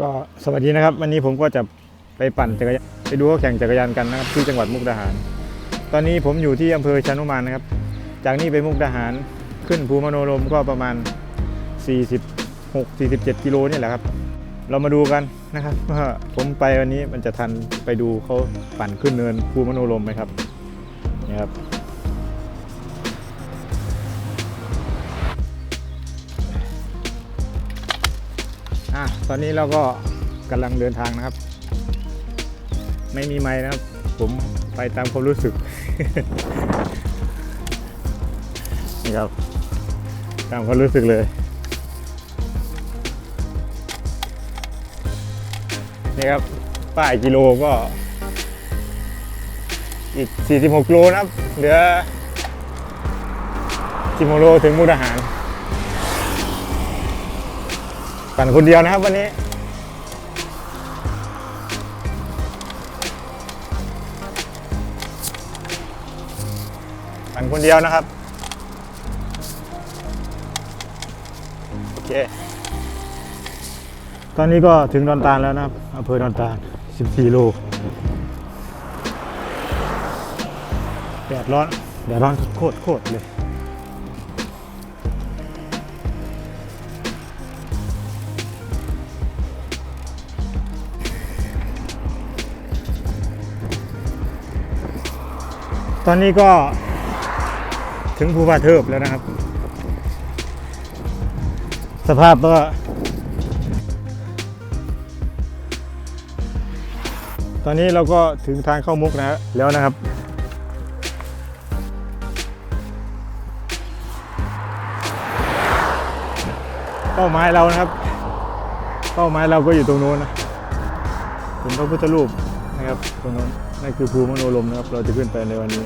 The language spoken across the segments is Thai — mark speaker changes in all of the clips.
Speaker 1: ก็สวัสดีนะครับ วันนี้ผมก็จะไปปั่นจักรยานไปดูเขาแข่งจักรยานกันนะครับที่จังหวัดมุกดาหาร ตอนนี้ผมอยู่ที่อำเภอชานุมานนะครับ จากนี้ไปมุกดาหารขึ้นภูมโนรมก็ประมาณ 46 47 กิโลนี่แหละครับ เรามาดูกันนะครับว่าผมไปวันนี้มันจะทันไปดูเขาปั่นขึ้นเนินภูมโนรมไหมครับนี่ครับ อะตอนนี้เราก็กำลังเดินทางนะครับ ไม่มีไม้นะครับ ผมไปตามความรู้สึกนี่ครับ ตามความรู้สึกเลยนี่ครับป้ายกิโลก็ อีก 46กิโลนะครับ เหลือ16โลถึงมุกดาหาร ปั่นคนเดียวนะครับวันนี้ ปั่นคนเดียวนะครับ โอเค ตอนนี้ก็ถึงดอนตาลแล้วนะครับอำเภอดอนตาล 14 โลแดดร้อนแดดร้อนโคตรโคตรเลย ตอนนี้ก็ถึงภูพาเทิบแล้วนะครับ สภาพก็ตอนนี้เราก็ถึงทางเข้ามุกนะแล้วนะครับ เป้าหมายเรานะครับ เป้าหมายเราก็อยู่ตรงโน้นนะเป็นพระพุทธรูป นะครับตรงโน้นนั่นคือภูมโนลมนะครับ เราจะขึ้นไปในวันนี้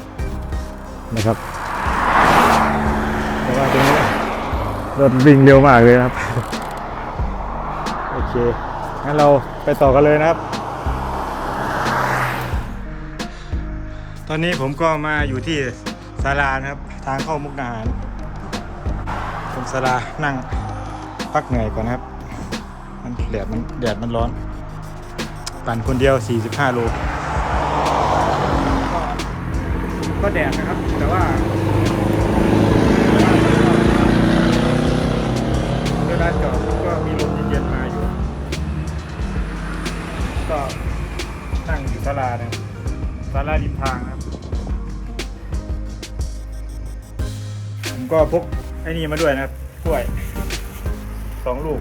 Speaker 1: นะครับ แต่ว่าตรงนี้รถวิ่งเร็วมากเลยครับ โอเค งั้นเราไปต่อกันเลยนะครับ ตอนนี้ผมก็มาอยู่ที่ศาลานะครับ ทางเข้ามุกดาหารตรงศาลานั่งพักเหนื่อยก่อนนะครับ มันแดดมันแดดมันร้อน ปั่นคนเดียว 45 โล ก็แดดนะครับ แต่ว่าเวลาจอดก็มีลมเย็นๆมาอยู่ ก็นั่งอยู่ศาลาเนะครับศาลาริมทางนะครับ ผมก็พกไอ้นี่มาด้วยนะครับกล้วยสองลูก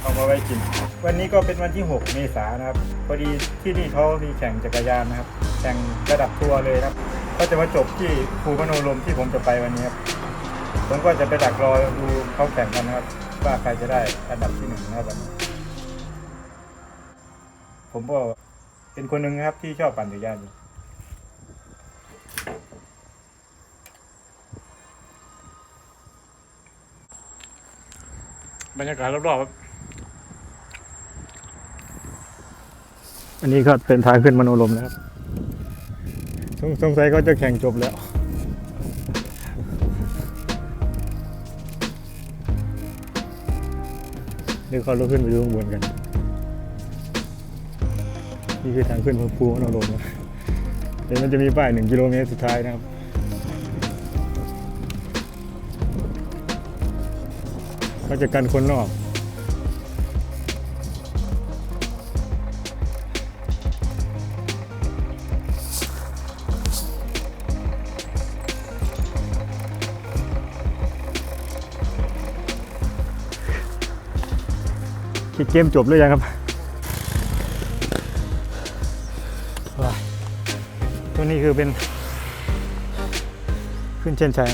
Speaker 1: เอามาไว้กิน วันนี้ก็เป็นวันที่ 6 เมษายนนะครับพอดีที่นี่เขามีแข่งจักรยานนะครับ แข่งระดับทัวร์เลยครับ ก็จะมาจบที่ภูพโนรมที่ผมจะไปวันนี้ครับผมก็จะไปดักรอดูเขาแข่งกันนะครับ ว่าใครจะได้อันดับที่หนึ่งนะครับวันนี้ผมก็เป็นคนหนึ่งนะครับที่ชอบปั่นจักรยานอยู่บรรยากาศรอบๆครับ อันนี้ก็เป็นทางขึ้นมโนรมนะครับสงสงสัยเขาจะแข่งจบแล้ว เดี๋ยวเขาลุกขึ้นไปดูข้างบนกัน นี่คือทางขึ้นภูมโนรมนะเดี๋ยวมันจะมีป้ายหนึ่งกิโลเมตรสุดท้ายนะครับก็จะกันคนนอก เกมจบหรือยังครับว้าตัวนี้คือเป็นขึ้นเช่นชัย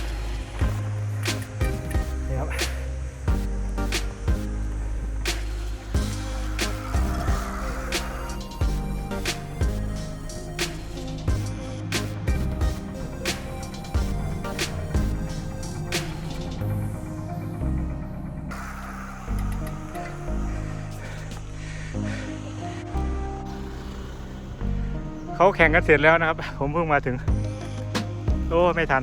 Speaker 1: เขาแข่งกันเสร็จแล้วนะครับ ผมเพิ่งมาถึง โอ้ ไม่ทัน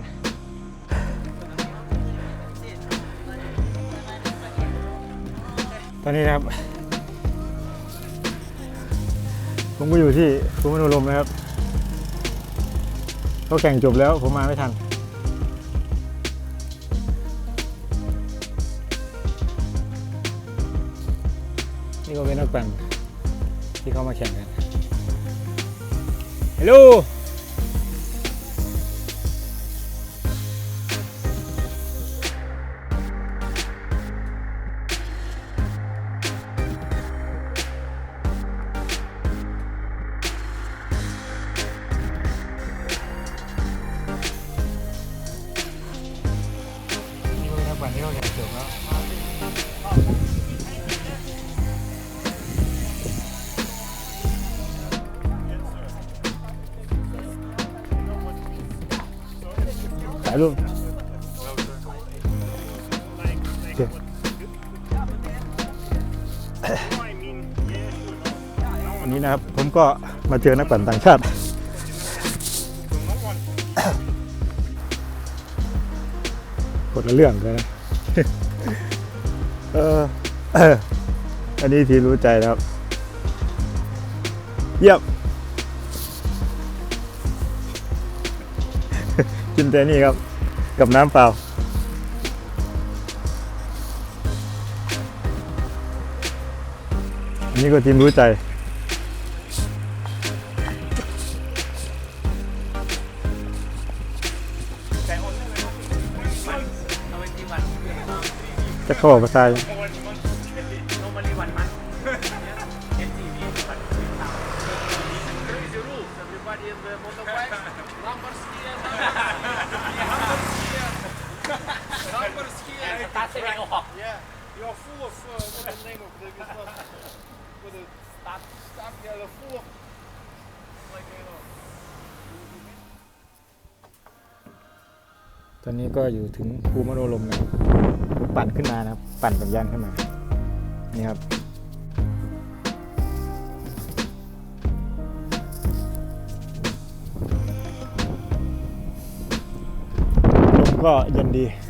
Speaker 1: ตอนนี้นะครับ ผมก็อยู่ที่ภูมิมโนรมนะครับเขาแข่งจบแล้วผมมาไม่ทันนี่ก็เป็นนักปั่นที่เขามาแข่งกัน Hello. ถ่ายรูปโอเควันนี้นะครับ ผมก็มาเจอนักปั่นต่างชาติคนละเรื่องเลยนะเอออันนี้ทีรู้ใจนะครับ เยี่ยม กินแต่นี่ครับ กับน้ำเปล่า อันนี้ก็ทีมรู้ใจ จะเข้าออกภาษา
Speaker 2: Start taking off. Yeah. You are full of uh, what's the name of the it's not what the start start yeah the full of like you know
Speaker 1: ตอนนี้ก็อยู่ถึงภูมิโนลมแล้วผมปั่นขึ้นมานะครับ ปั่นจักรยานขึ้นมา นี่ครับ ลมก็เย็นดีตรงนี้